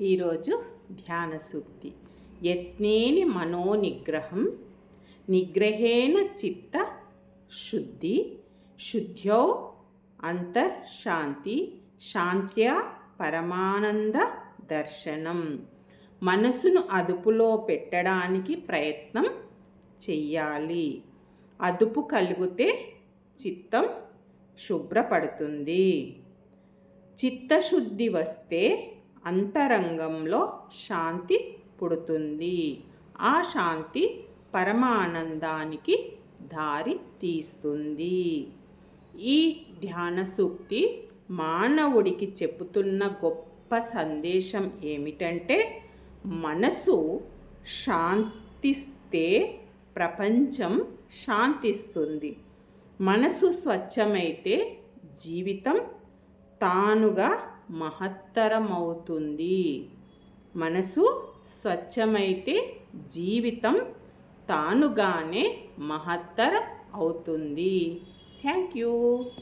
ఈరోజు ధ్యాన సూక్తి యత్నేని మనోనిగ్రహం నిగ్రహేణ చిత్త శుద్ధి శుద్ధ్యో అంతర్శాంతి శాంత్యా పరమానంద దర్శనం. మనసును అదుపులో పెట్టడానికి ప్రయత్నం చెయ్యాలి. అదుపు కలిగితే చిత్తం శుభ్రపడుతుంది. చిత్తశుద్ధి వస్తే అంతరంగంలో శాంతి పుడుతుంది. ఆ శాంతి పరమానందానికి దారి తీస్తుంది. ఈ ధ్యాన సూక్తి మానవుడికి చెబుతున్న గొప్ప సందేశం ఏమిటంటే మనసు శాంతిస్తే ప్రపంచం శాంతిస్తుంది. మనసు స్వచ్ఛమైతే జీవితం తానుగా మహత్తరమవుతుంది. మనసు స్వచ్ఛమైతే జీవితం తానుగానే మహత్తరం అవుతుంది థ్యాంక్ యూ.